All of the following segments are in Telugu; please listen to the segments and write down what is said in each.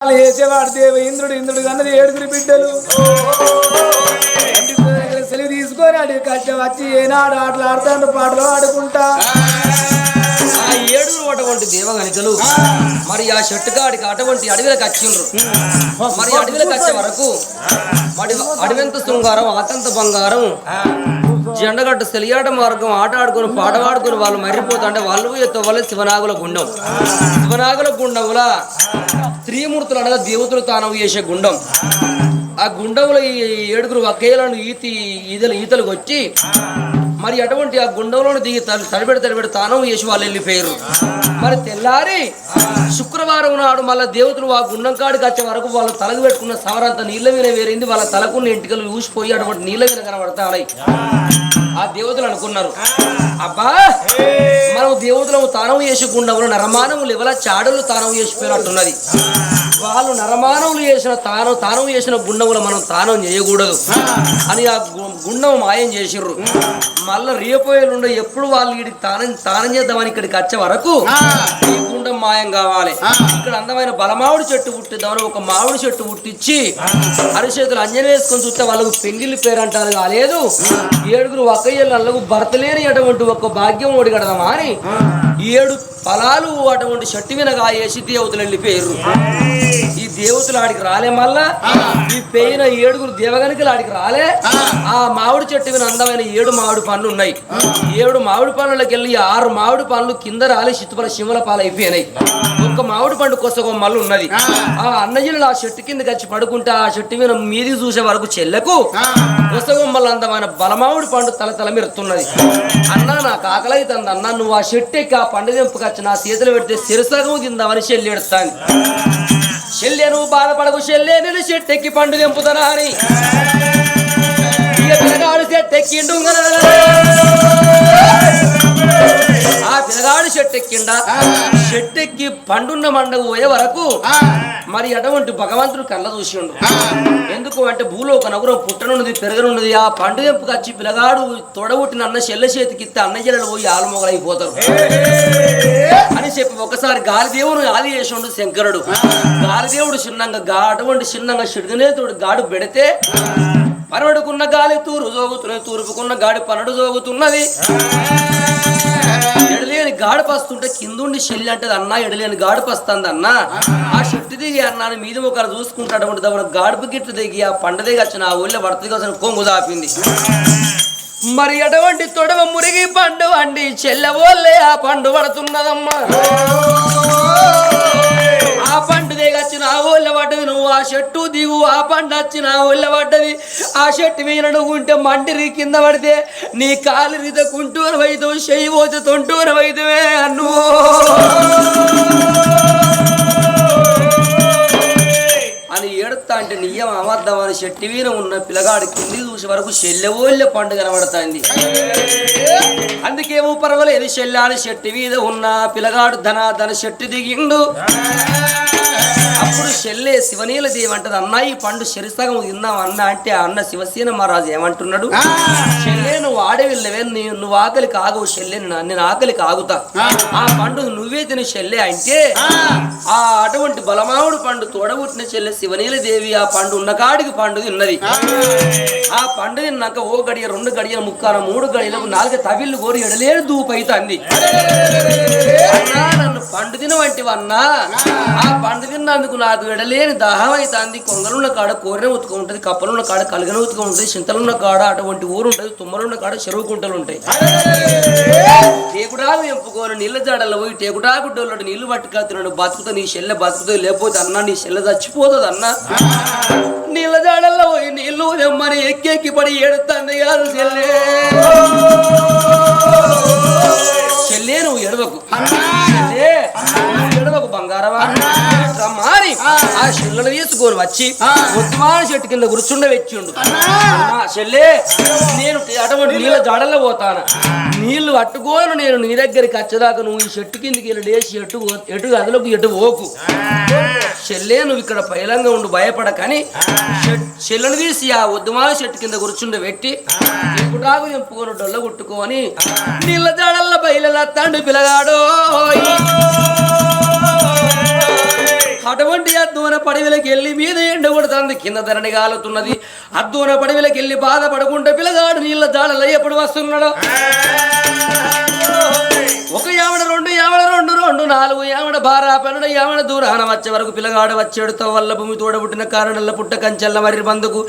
చేసేవాడు దేవ ఇంద్రుడు ఇంద్రుడు అన్నది ఏడుగురు బిడ్డలు. సెలవు తీసుకొని కష్టం వచ్చి ఏనాడు ఆటలు ఆడుతాను పాటలు ఆడుకుంటా. ఆ ఏడుగురు అటువంటి దేవగణికలు. మరి ఆ షట్టుకాడికి అటువంటి అడవిలకు వచ్చిండ్రు మరి అడవిలకు వచ్చే వరకు అడవింత శృంగారం ఆతంత బంగారం జెండగట్టు సెలియాట మార్గం ఆట ఆడుకుని పాట పాడుకుని వాళ్ళు మర్రిపోతుంటే వాళ్ళు ఎత్తవల్ల శివనాగుల గుండం. శివనాగుల గుండంలా త్రిమూర్తులు అనగా దేవతలు తానవు చేసే గుండం. ఆ గుండంలో ఈ ఏడుగురు ఒకేలను ఈతి ఈతలు ఈతలకు వచ్చి మరి అటువంటి ఆ గుండంలోని దిగి తల- తడిపెడి తానం చేసి వాళ్ళు వెళ్ళిపోయారు. మరి తెల్లారి శుక్రవారం నాడు మళ్ళీ దేవతలు ఆ గుండం కాడికి వచ్చే వరకు వాళ్ళు తలకు పెట్టుకున్న సవరంత నీళ్ళ మీద వేరైంది. వాళ్ళ తలకున్న ఇంటికలు ఊసిపోయి అటువంటి నీళ్ళ మీద కనబడతా ఆ దేవతలు అనుకున్నారు. అబ్బా మనం దేవతలు తానం చేసి గుండంలో నరమానవులు ఎవల చాడలు తానం చేసిపోయినట్టున్నది. వాళ్ళు నరమానవులు చేసిన తానం తానం చేసిన గుండములు మనం తానం చేయకూడదు. అని ఆ గుండం మాయం చేసిర్రు. మళ్ళా రేపోయేలుండ ఎప్పుడు వాళ్ళు ఇక్కడికి తానం తానం చేద్దామని ఇక్కడికి వచ్చే వరకు ఈ గుండం మాయం కావాలి. ఇక్కడ అందమైన బలమావిడి చెట్టు పుట్టిద్దామని ఒక మామిడి చెట్టు పుట్టించి అరిచేతులు అంజనే వేసుకొని చూస్తే వాళ్ళకు పెంగిలి పేరు అంటారు కాలేదు ఏడుగురు ఒక్కయ్యలకు భర్త లేని అటువంటి ఒక భాగ్యం ఒడిగడదామా అని? ఏడు ఫలాలు అటువంటి చెట్టు వినగా కాయేసి దేవతలు వెళ్ళిపోయారు ఈ దేవతలు ఆడికి రాలే మళ్ళా? ఈ పెయిన ఏడుగురు దేవగణికలు ఆడికి రాలే? ఆ మామిడి చెట్టు మీద అందమైన ఏడు మామిడి పండ్లు ఉన్నాయి. ఏడు మామిడి పండ్లకి వెళ్ళి ఆరు మామిడి పండ్లు కింద రాలి చిత్తుపల శిమల పాలు అయిపోయినాయి ఒక్క మామిడి పండు కొసగో మళ్ళీ ఉన్నది. ఆ అన్నయ్యలు ఆ చెట్టు కింద వచ్చి పడుకుంటే ఆ చెట్టు మీద మీది చూసే వరకు చెల్లకు కొసగొమ్మల అందమైన బలమామిడి పండు తల తల మెరుతున్నది. అన్నా నాకు ఆకలి అవుతుంది అన్నా నువ్వు ఆ చెట్టు ఎక్కి ఆ పండు తెంపుకొచ్చి నా చేతులు పెడితే సిరసగం తిందామని చెల్లి ఎడుస్తాను చెల్లె నువ్వు బాధపడకు చెల్లె నేను చెట్టెక్కి పండు తెంపుతానా అని. ఇక పిల్లగాడు చెట్టు ఎక్కి పండున్న మండకు పోయే వరకు మరి అటువంటి భగవంతుడు కళ్ళ చూసిండు ఎందుకు అంటే భూలో ఒక నగరం పుట్టనున్నది పెరగనున్నది ఆ పండు తెంపుకు వచ్చి పిల్లగాడు తొడగొట్టిన అన్న చెల్ల చేతికి ఇస్తే అన్న చెల్లెలు పోయి ఆలుమొగలైపోతారు. అని చెప్పి ఒకసారి గాలిదేవుడు ఆది చేసిండు శంకరుడు. గాలిదేవుడు చిన్నంగా అటువంటి చిన్నంగా చిడుగనేతుడు గాడు పెడితే పరవడుకున్న గాలి తూరు జోగుతున్నది తూర్పుకున్న గాడి పనడు జోగుతున్నది. ఎడలేని గాడి పస్తుంటే కిందుండి చెల్లి అంటది అన్న ఎడలేని గాడి పస్తుంది అన్న. ఆ చెట్టు దిగి అన్న మీద ఒకరు చూసుకుంటాడు అంటే దమ్మున గాడుపు గిట్లు దిగి ఆ పండ దిగి వచ్చిన ఆ ఊళ్ళో పడుతుంది కోసం కొంగు దాపింది. మరి అటువంటి తొడవ మురిగి పండు అండి చెల్లవోళ్ళే ఆ పండు పడుతున్నదమ్మా. పండు దిగచ్చిన పడ్డది నువ్వు ఆ చెట్టు దిగు ఆ పండు వచ్చిన ఆ పడ్డది ఆ చెట్టు మీద నువ్వు ఉంటే మంటిరి కింద పడితే నీ కాలు రిద కుంటూరు వైద్యం చెయ్యి పోతే తొంటూరు వైద్యమే అన్ను. అని ఏడుతా అంటే నియ్యం అబద్ధం అని చెట్టు మీద ఉన్న పిల్లగాడు కింది చూసే వరకు చెల్లెవోళ్ళ పండు కనబడుతుంది. అందుకేమో పర్వాలేదు చెల్లాని చెట్టు మీద ఉన్న పిల్లగాడు ధన ధన చెట్టు దిగిండు. అప్పుడు చెల్లె శివనీల దేవి అంటది అన్న ఈ పండు శరిసగం తిన్నాం అన్న అంటే ఆ అన్న శివసేన మహారాజు ఏమంటున్నాడు చెల్లె నువ్వు ఆడవిల్లవే నువ్వు ఆకలి కాగవు చెల్లె నేను- ఆకలి కాగుతా. ఆ. పండు నువ్వే తిని చెల్లె అంటే ఆ. అటువంటి బలమావుడు పండు తోడబుట్టిన చెల్లె శివనీల దేవి ఆ పండు ఉన్న కాడికి పండు తిన్నది. ఆ. పండు తిన్నాక ఓ గడియ రెండు గడియల ముక్కాన మూడు గడియలకు నాలుగు తవిళ్ళు కోరి ఎడలేడు దూపైతాంది నన్ను పండు తినవంటివన్నా. ఆ పండు తిన్నందుకు నాకు ఎడలేని దాహం అవుతుంది కొంగలున్న కాడ కోరిన ఉతుక ఉంటది కప్పలున్న కాడ కలిగిన ఉతుక ఉంటది చింతలున్న కాడ అటువంటి ఊరు ఉంటది తుమ్మలున్న కాడ చెరువు కుంటలు ఉంటాయి. టేకుడాకు ఎంపుకోని నీళ్ళ జాడల్లో పోయి టేకుడాకు డోళ్ళు నీళ్ళు పట్టుకొస్తున్నాడు బతుకుతా నీ చెల్లె బతుకుతుంది లేకపోతే అన్న నీ చెల్లె చచ్చిపోతుంది అన్న. నీళ్ళ జాడల్లో పోయి నీళ్ళు తెమ్మని ఎక్కి పడి ఏడుతుంది కాదు చెల్లె. చెల్లె నువ్వు ఎడవకు చెల్లె ఎడవకు బంగారమా? మారి ఆ. చెల్లెలు తీసుకొని వచ్చి ఉత్తమాన చెట్టు కింద కూర్చుండ వెచ్చిండు చెల్లె నేను అటువంటి నీళ్ళ జాడల్లో పోతాను? నీళ్ళు పట్టుకోను నేను నీ దగ్గరికి వచ్చేదాకా నువ్వు ఈ చెట్టు కిందకి వెళ్ళి లేచి ఎటు ఎటు అదులకు ఎటు పోకు. చెల్లె నువ్వు ఇక్కడ పైలంగా ఉండు భయపడకని చెల్లెను తీసి ఆ ఉద్యమాల చెట్టు కింద కూర్చుండ పెట్టి గుడాగు నింపుకొని డొల్ల కొట్టుకొని నీళ్ళ జాడల్ల బయలులా తండ్రి పిల్లగాడో అటువంటి అద్దూన పడవిలకి వెళ్ళి మీద ఎండ కొడుతుంది. కింద ధరణి కాలుతున్నది అద్దూన పడవిలకి వెళ్ళి బాధపడుకుంటే పిల్లగాడు నీళ్ళ జాడలో ఎప్పుడు వస్తున్నాడు? ఒక యావడ రెండు యావడ రెండు రెండు నాలుగు యావడ బారా పెనడ యావడ దూరాన వచ్చే వరకు పిల్లగాడు వచ్చేడుతో వల్ల భూమి తోడబుట్టిన కారణంలో పుట్ట కంచెల్ల మరి బందుకు.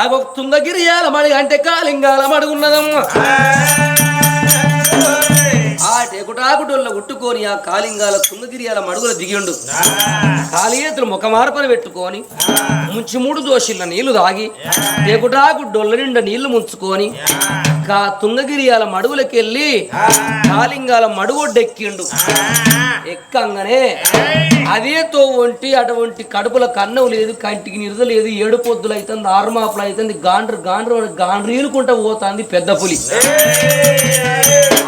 ఆ ఒక తుంగగిరియాల మడి అంటే కాలింగాల మడుగున్నదమ్మ. ఆ టేకుటాకుటోళ్ళ ఉట్టుకొని ఆ కాలింగాల తుంగగిరియాల మడుగుల దిగిండు కాలియేతులు ముఖమార్పన పెట్టుకొని ముంచి మూడు దోషిళ్ళ నీళ్ళు తాగి డొల్ల నిండా నీళ్ళు ముంచుకొని గా తుంగగిరియాల మడుగులకెళ్ళి కాలింగాల మడుగొడ్డెక్కిండు. ఎక్కంగానే అదే తోవంటి అటువంటి కడుపుల కన్నవు లేదు కంటికి నిరుద లేదు ఏడు పొద్దులు అవుతుంది ఆరుమాపులు అవుతుంది గాండ్రు గాండ్రు అని గాండ్రీలుకుంటా పోతుంది పెద్ద పులి.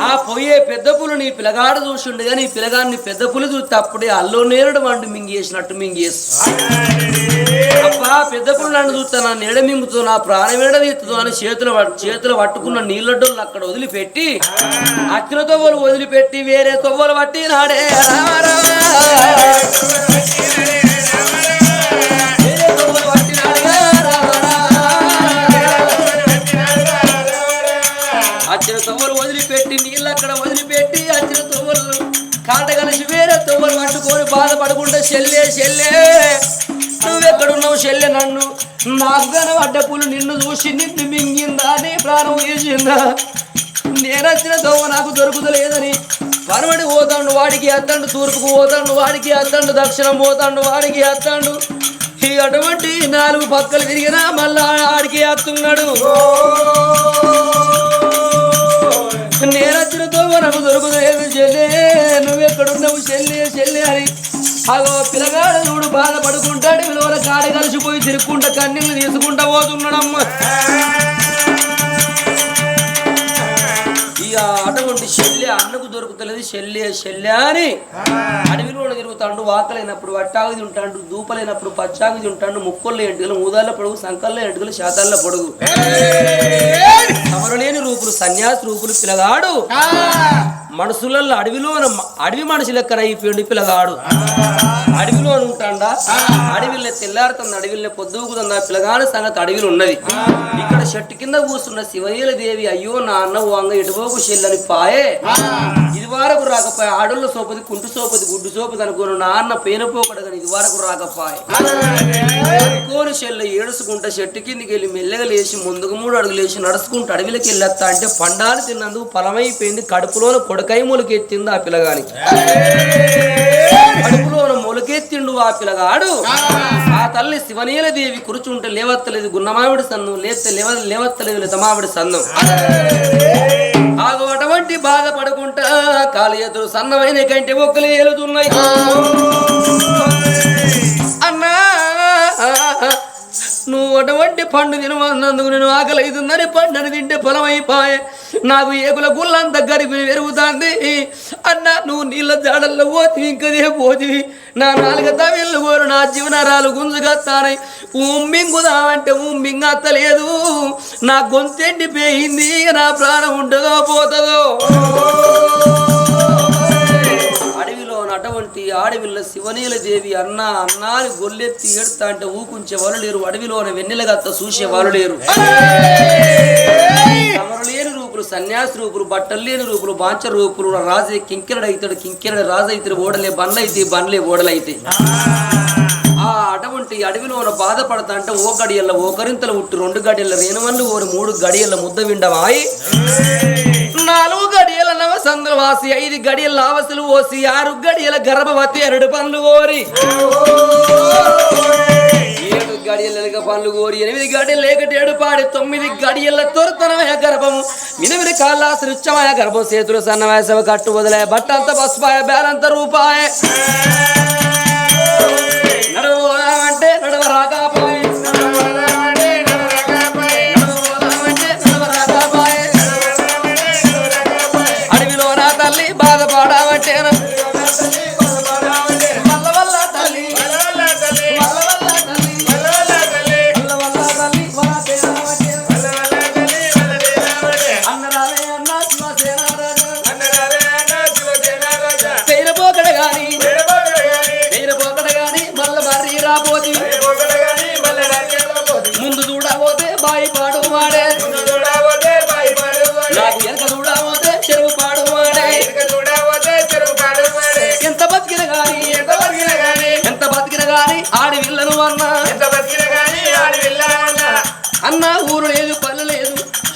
ఆ పోయే పెద్ద పులు నీ పిల్లగాడు చూసిండు కానీ పిలగాడిని పిల్లగాడిని పెద్ద పులి చూస్తే అప్పుడే అల్లో నేరడు వండు మింగేసినట్టు మింగేసి. అబ్బా పెద్ద పులు నన్ను చూస్తా నా నీడ మింగుతూ నా ప్రాణం ఏడ తీస్తుందో అని చేతులు చేతులు పట్టుకున్న నీళ్ళ అక్కడ వదిలిపెట్టి అచ్చిన తొవ్వలు వదిలిపెట్టి వేరే తొవ్వలు పట్టి నాడే అచ్చిన తొవ్వలు వదిలిపెట్టి నీళ్ళు అక్కడ వదిలిపెట్టి అచ్చిన తొవ్వలు కాట కలిసి వేరే తొవ్వలు పట్టుకొని బాధపడకుండా చెల్లే చెల్లే. నువ్వెక్కడున్నావు చెల్లె నన్ను? నాకు కనబడ్డ పులు నిన్ను చూసి నిన్ను మింగిందా? నీ ప్రాణం వేసిందా నేనొచ్చిన దొంగ నాకు దొరుకుతలేదని. పరమడి పోతాండు వాడికి అత్తండు తూర్పుకు పోతాండు వాడికి అత్తండు దక్షిణం పోతాండు వాడికి అత్తండు ఈ అటువంటి నాలుగు పక్కలు తిరిగినా మళ్ళా ఆడికి అత్తున్నాడు. నేనొచ్చిన దొంగ నాకు దొరుకుతలేదు చెల్లే. నువ్వెక్కడున్నావు చెల్లే చెల్లే అని అగో పిల్లగాడు చూడు బాధపడుకుంటాడు విలువల కాడ కలిసిపోయి తిరుక్కుంటా కన్నీళ్ళు తీసుకుంటా పోతున్నాడమ్మా. ఇక అటువంటి శల్య అన్నకు దొరుకుతలేదు. శల్య శల్య అని అడవిలో తిరుగుతాడు వాకలైనప్పుడు వట్టాగు తింటాడు దూపలైనప్పుడు పచ్చాగు తింటాడు ముక్కల్లో ఎంటుకలు ఊదాల పొడుగు సంకల్లో ఎంటుకలు శాతాల పొడుగు సమరలేని రూపులు సన్యాసి రూపులు పిల్లగాడు మనసులలో అడవిలో అడవి మనిషి లెక్కన అయిపోయింది పిల్లగాడు అడవిలో ఉంటాడా? అడవిలో తెల్లారుతుంది అడవిలో పొద్దుకుతుంది ఆ పిల్లగాడు సంగతి అడవిలో ఉన్నది. ఇక్కడ చెట్టు కింద కూర్చున్న శివయ్యల దేవి అయ్యో నా అన్న వంగ ఎటుపోకు చెల్లని పాయే ఇది వరకు రాకపోయే ఆడోళ్ళ సోపది కుంటు సోపది గుడ్డు సోపది అనుకోను నా అన్న పేనపోకడగని ఇది వరకు రాకపోయే కోని చెల్ల ఏడుచుకుంటా చెట్టు కిందికి వెళ్ళి మెల్లగా లేచి ముందుకు మూడు అడుగులు లేచి నడుచుకుంటూ అడవిలోకి వెళ్ళొస్తా అంటే పండాలు తిన్నందుకు ఫలమైపోయింది. కడుపులోన కొడకై మొలకెత్తింది ఆ పిల్లగానికి. కడుపులోన మొలకెత్తిండు ఆ పిల్లగాడు. ఆ. తల్లి శివనీల దేవి కూర్చుంటే లేవత్తలేదు గున్నమావిడి సన్ను లేస్తే లేవ లేవత్తలేదు లతమావిడి సన్ను కాలు ఎదురు సన్నమైన కంటి ఒక్కలు ఏలుతున్నాయి. నువ్వు అటువంటి పండు తినమన్నందుకు నేను ఆకలి అవుతుందని పండుని తింటే ఫలమైపాయే. నాకు ఏకుల గుళ్ళంత గరిపి పెరుగుతుంది అన్న నువ్వు నీళ్ళ జాడల్లో పోతివి ఇంకదే పోతివి. నా నాలుగ తమిళ్ళు కోరు నా జీవనరాలు గుంజుగత్తానై. ఉమ్మింగుదామంటే ఉమ్మింగత్తలేదు. నా గొంతెండిపోయింది ఎండిపోయింది నా ప్రాణం ఉంటుందో పోతుందో అటువంటి ఆడవిల్ల శివనీల దేవి అన్న అన్నాని గొల్లెత్తి ఏడుతా అంటే ఊకుంచే వాళ్ళు లేరు. అడవిలోన వెన్నెలగత్త చూసే వాళ్ళు లేరు. లేని రూపులు సన్యాసి రూపులు బట్టలు లేని రూపులు బాంచ రూపులు రాజే కింకిరడు అవుతాడు కింకిరడు రాజు అయితే ఓడలే బండ్లైతే బండ్లే ఓడలైతే. ఆ. అటువంటి అడవిలోన బాధపడతా అంటే ఓ గడియల్ల ఓ కరింతలు ఉట్టు రెండు గడియల్ల రేణువన్లు ఓరి మూడు గడియల్ల ముద్ద విండవాయి. నాలుగు గడియల నవసంద్ర వాసి ఐదు గడియల ఆవసలు ఓసి ఆరు గడియల గర్భవతి ఎరడు పనులు కోరి ఏడు గడియల ఎనక పనులు కోరి ఎనిమిది గడియల లేకటి ఏడు పాడి తొమ్మిది గడియల తొరతనమయ గర్భము మినిమిది కాళ్ళ సృచ్చమయ గర్భం చేతులు సన్నమయ సవ కట్టు వదిలే బట్టంత పసుపాయ బేలంత రూపాయ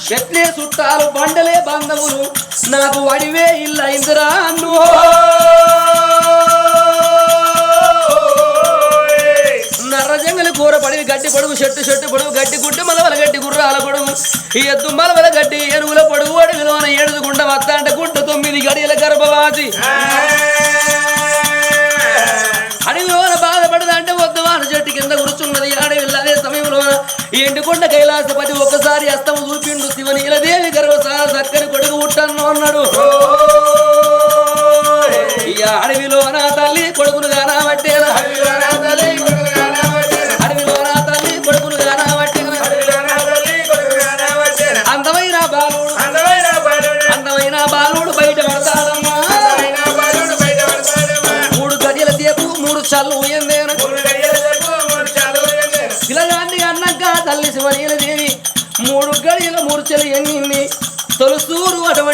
ఎట్లే చెట్లే చుట్టాలు బండలే బంధములు నాకు వడివే ఇల్లైందిరా అన్ను. నర్ర కూర పడి గడ్డి పొడుగు చెట్టు చెట్టు పొడుగు గడ్డి గుడ్డి మలవల గడ్డి గుర్రాల పొడుగు. ఈ ఎద్దు మలవల గడ్డి ఎరువుల పొడుగు అడుగులోన ఏడుదు గుండ వత్త అంటే గుంట తొమ్మిది గడియల గర్భవాసి. అడవిలోన బాధపడదంటే వద్దు వాళ్ళ చెట్టు కింద కూర్చున్నది అడవిలో ఎండుకొండ కైలాసపతి ఒక్కసారి అస్తము చూపిండు శివనీలదేవి గర్వసార చక్కని కొడుకు ఉట్టన్ను అన్నాడు.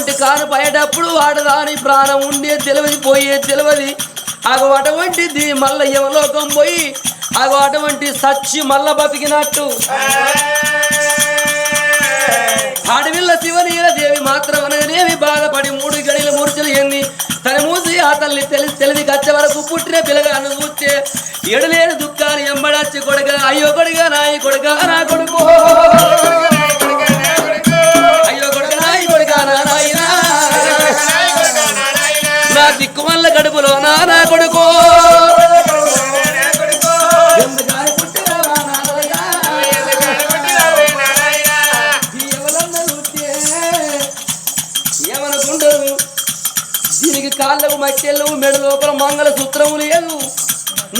అటువంటి కాను పడేటప్పుడు ఆడదాని ప్రాణం ఉండే తెలియదు పోయే తెలియదు అగు అటువంటిది మళ్ళీ యమలోకం పోయి అగు అటువంటి సచ్చి మల్ల బతికినట్టు. అడవిల్ల శివనీల దేవి మాత్రం అనగానేమి బాధపడి మూడు గడిల మూర్చలు ఎన్ని తన మూసి ఆ తల్లి తెలిసి తెలిసి కచ్చే వరకు పుట్టిన పిల్లగాను చూస్తే ఎడలేని దుఃఖాలు ఎంబడచ్చి కొడుక అయ్యో కొడుక నాయ కొడుక నా కొడుకో. కడుపులో నానా కొడుకో. దీనికి కాళ్ళకు మట్టెళ్ళు మెడ లోపల మంగళ సూత్రము లేదు.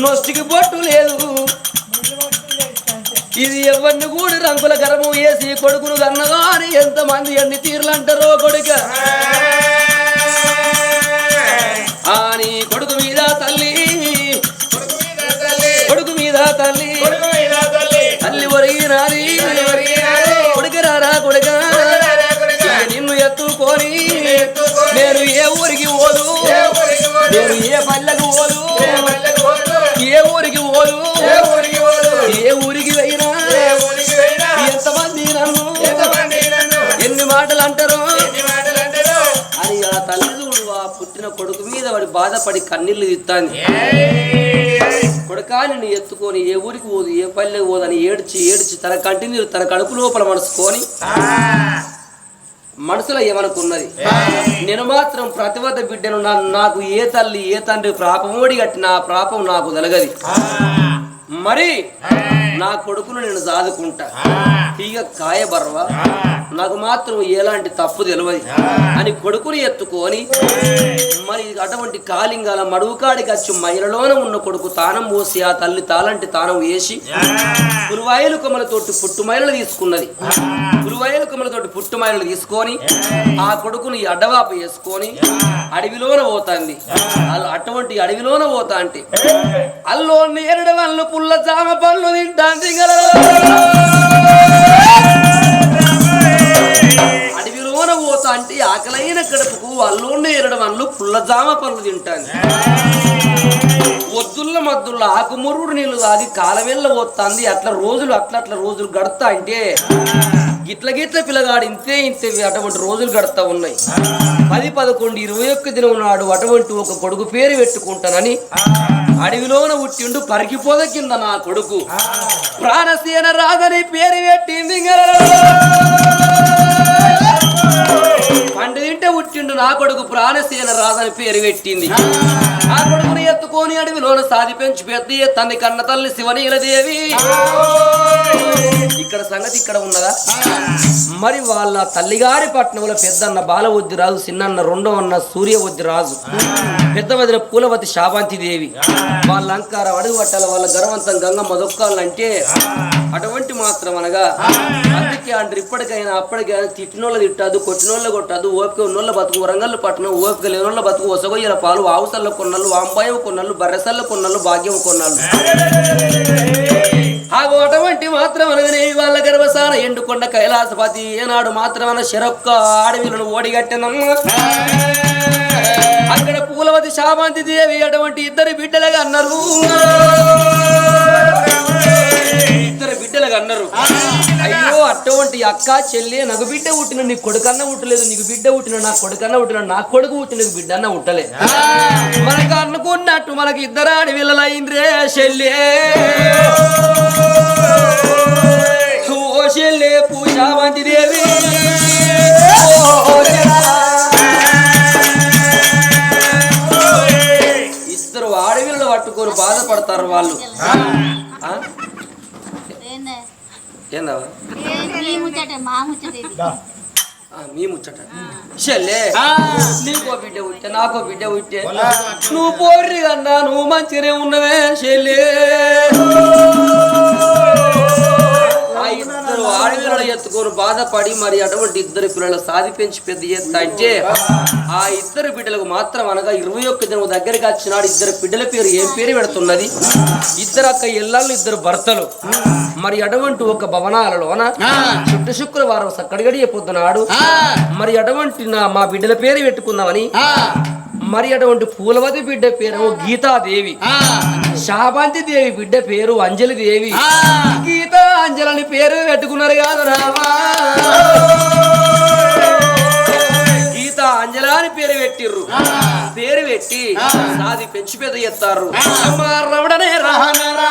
నొస్టికి బొట్టు లేదు. ఇది ఎవరిని కూడి రంగుల గర్భం వేసి కొడుకును కన్నగాని ఎంతమంది ఎన్ని తీర్లు అంటారో కొడుక అని కొడుకు మీద తల్లి. కొడుకు మీద తల్లి. తల్లి. ఒరిగినాది కొడుకరారా కొడుక నిన్ను ఎత్తుకొని నేను ఏ ఊరికి పోదు? నేను ఏ పల్లెకు పోదు? ఏ ఊరికి పోదు? ఏ ఊరికి పోయినా? ఎంతమంది నన్ను? ఎన్ని మాటలు అంటారు? అని తల్లి ఆ పుట్టిన కొడుకు మీద వాడి బాధపడి కన్నీళ్ళు తిత్తాంది. కొడుకా ఎత్తుకొని ఏ ఊరికి పోదు ఏ పల్లెకి పోదు అని ఏడ్చి ఏడ్చి తన కంటి నీరు తన కడుపు లోపల మనసుకొని మనసులో ఏమనుకున్నది? నేను మాత్రం ప్రతివత బిడ్డను నాకు ఏ తల్లి ఏ తండ్రి ప్రాపమోడి కట్టిన ఆ ప్రాపం నాకు నలగది మరి నా కొడుకును నేను సాదుకుంటా. తీగ కాయ బర్వ నాకు మాత్రం ఎలాంటి తప్పు తెలియదు అని కొడుకుని ఎత్తుకొని మరి అటువంటి కాలింగాల మడువుకాడికి వచ్చి మైలలోన ఉన్న కొడుకు తానం పోసి ఆ తల్లి తాలంటి తానం వేసి పురువాయలు కొమ్మలతోటి పుట్టుమైలలు తీసుకున్నది. పురువాయలు కొమ్మలతోటి పుట్టుమైలలు తీసుకొని ఆ కొడుకుని అడ్డవాప వేసుకొని అడవిలోన పోతాంది. అల్ల అటువంటి అడవిలోన పోతా అంటే అల్లో నేరడ పుల్ల జామ పళ్ళు తింటాంది అడవిలోన పోతా అంటే ఆకలైన కడుపుకు అల్లోనే ఎరడ వాళ్ళు పుల్ల జామ పళ్ళు తింటాంది. ఒద్దుల్ల మద్దుల్ల ఆకుమురుడు నీళ్ళు తాగి కాలవెల్ల పోతాంది. అట్లా రోజులు అట్లా అట్లా రోజులు గడతా అంటే గిట్ల గిట్ల పిల్లగాడు ఇంతే ఇంతే అటువంటి రోజులు గడతా ఉన్నాయి. పది పదకొండు ఇరవై ఒక్క దినం నాడు అటువంటి ఒక కొడుకు పేరు పెట్టుకుంటానని అడవిలోన పుట్టిండు పరికిపోద కింద నా కొడుకు. ప్రాణసేన రాదని పేరు పెట్టింది పండు తింటే పుట్టిండు నా కొడుకు ప్రాణశీల రాదని పేరు పెట్టింది. ఆ కొడుకుని ఎత్తుకొని అడవిలోన సాది పెంచి పెద్ద తన్ని కన్న తల్లి శివనీలదేవి. ఇక్కడ సంగతి ఇక్కడ ఉన్నదా? మరి వాళ్ళ తల్లిగారి పట్టణంలో పెద్దన్న బాలవద్ది రాజు చిన్నన్న రెండో అన్న సూర్యవద్ది రాజు. పెద్ద వదిన పూలవతి శాపాంతి దేవి. వాళ్ళ అలంకారం అడుగు పట్టాల వాళ్ళ గర్వంతం గంగ దొక్కాలంటే అటువంటి మాత్రం అనగా అందుకే అంటారు ఇప్పటికైనా అప్పటికైనా తిట్టినోళ్ళు తిట్టదు కొట్టినోళ్ళ కొట్టదు ఓపిక ఉన్నోళ్ళ బతుకు వరంగల్ పట్టణం ఓపిక లేనోళ్ళ బతుకు వసగొయ్యల పాలు ఆవుసల్ల కొన్నాళ్ళు వాంపాయం కొన్నాళ్ళు బర్రెసల్ల కొన్నాళ్ళు భాగ్యం కొన్నాళ్ళు. ఆగు అటువంటి మాత్రం అనగానే వాళ్ళ గర్భసార ఎండుకొండ కైలాసపతి ఏనాడు మాత్రమన శరొక్క అడవిలను ఓడిగట్టెనమ్మా. అక్కడ పూలవతి శామాంతి దేవి అటువంటి ఇద్దరు బిడ్డలుగా అన్నారు. బిడ్డలుగా అన్నారు. అయ్యో అటువంటి అక్క చెల్లి నాకు బిడ్డ పుట్టిన నీ కొడుకన్నా పుట్టలేదు నీకు బిడ్డ పుట్టిన నా కొడుకన్నా పుట్టిన నా కొడుకు పుట్టిన నీకు బిడ్డ అన్న పుట్టలే. మనకు అనుకున్నట్టు మనకి ఇద్దరు ఆడవిల్లలైంద్రే చెల్లే. ఓ చెల్లే పూజావంతి దేవి. ఓ చెల్లా. ఇద్దరు ఆడవిళ్ళు పట్టుకొని బాధపడతారు వాళ్ళు? మీ ముచ్చటే మా ముచ్చట ఇది. ఆ, మీ ముచ్చట. చెల్లే నీకో బిడ్డ ఉట్టే నాకో బిడ్డ ఉట్టే నువ్వు పోర్రి కన్నా నువ్వు మంచిగానే ఉన్నవే చెల్లే. ఆ ఇద్దరు ఆడపిల్లలు ఎత్తుకొని బాధపడి మరి అటువంటి ఇద్దరు పిల్లలు సాది పెంచి పెద్ద ఎత్త అంటే ఆ ఇద్దరు బిడ్డలకు మాత్రం అనగా ఇరవై ఒక్క దినం దగ్గరికి వచ్చినాడు ఇద్దరు బిడ్డల పేరు ఏం పేరు పెడుతున్నది? ఇద్దరు అక్క ఇళ్ళల్లో ఇద్దరు భర్తలు. మరి అటువంటి ఒక భవనాలలోన చుట్టు శుక్రవారం సక్కడిగడి పొద్దునాడు మరి అటువంటి నా మా బిడ్డల పేరు పెట్టుకుందామని మరి అటువంటి పూలవతి బిడ్డ పేరు గీతాదేవి. శాబంతి దేవి బిడ్డ పేరు అంజలి దేవి గీతా అంజలని పేరు పెట్టుకున్నారు కాదు రామా. గీతా అంజల అని పేరు పెట్టిర్రు. పేరు పెట్టి సాది పెంచి పెద్ద ఎత్తారు రమణనే రహనరా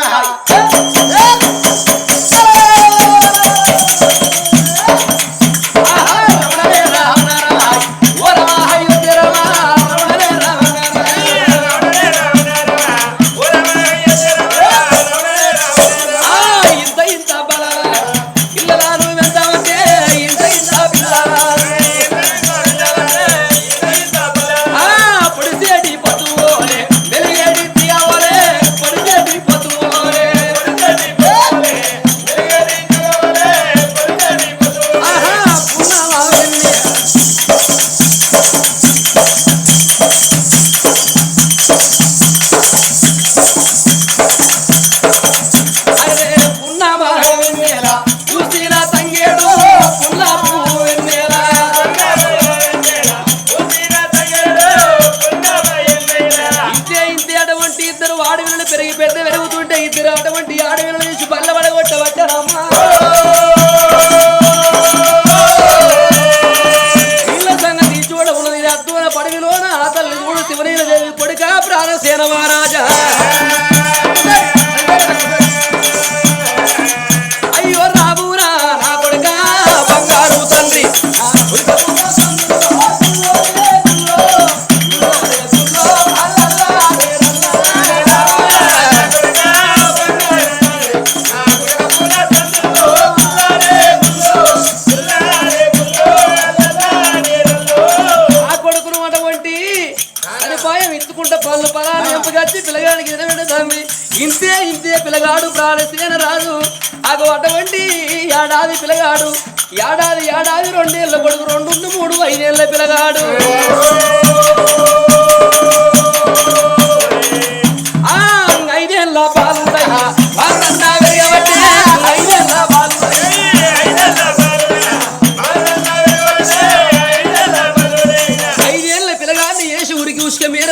ఇంతే ఇంతే పిల్లగాడు ప్రాణసేన రాజు. అగో అటువంటి ఏడాది పిల్లగాడు ఏడాది ఏడాది రెండేళ్ళ కొడుకు రెండు మూడు ఐదేళ్ళ పిల్లగాడు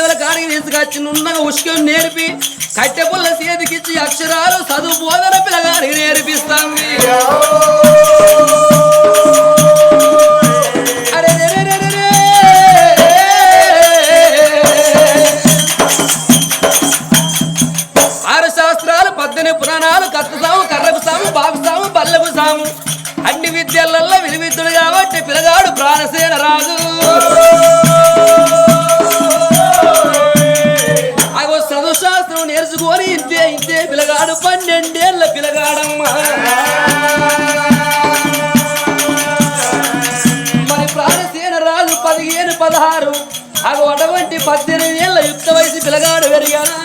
ఉరికి ఉసుక కాడికి తీసుకొచ్చి నున్నగా ఉసుకం నేర్పి కట్టెపుల్ల చేతికిచ్చి అక్షరాలు చదువు బోధన పిల్లగానికి నేర్పిస్తాం. ఆరు శాస్త్రాలు పద్దెనిమిది పురాణాలు కత్త సాము సాము బాబు సాము బల్లెపు సాము అన్ని విద్యలలో విలువిద్దుడు కాబట్టి పిల్లగాడు ప్రాణసేన రాజు. పన్నెండేళ్ళ పిలగాడమ్మా మరి ప్రాణసేన రాజు పదిహేను పదహారు అగో అటువంటి పద్దెనిమిది ఏళ్ళ యుక్త వయసు పిలగాడు పెరిగానా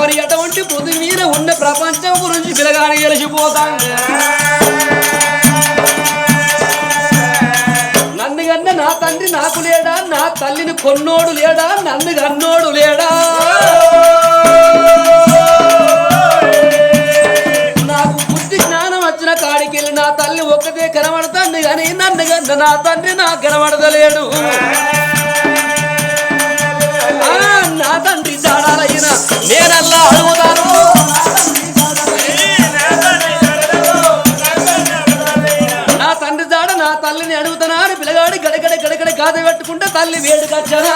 మరి అటువంటి పొద్దు మీద ఉన్న ప్రపంచం గురించి పిలగాని గెలిచిపోతాం నన్ను కన్నా నా తండ్రి నాకు లేడా? నా తల్లిని కొన్నోడు లేడా? నన్ను కన్నోడు లేడా? నాకు బుద్ధి జ్ఞానం వచ్చిన కాడికెళ్ళి నా తల్లి ఒక్కటే కనబడతాను కానీ నన్ను కన్నా నా తండ్రి నాకు కనబడతలేడు. నా తండ్రి చాడాలయ్యిన నా తండ్రి జాడ నా తల్లిని అడుగుతానా అని పిల్లగాడి గడగడ గడగడ గాద పెట్టుకుంటే తల్లి వేడుకొచ్చానా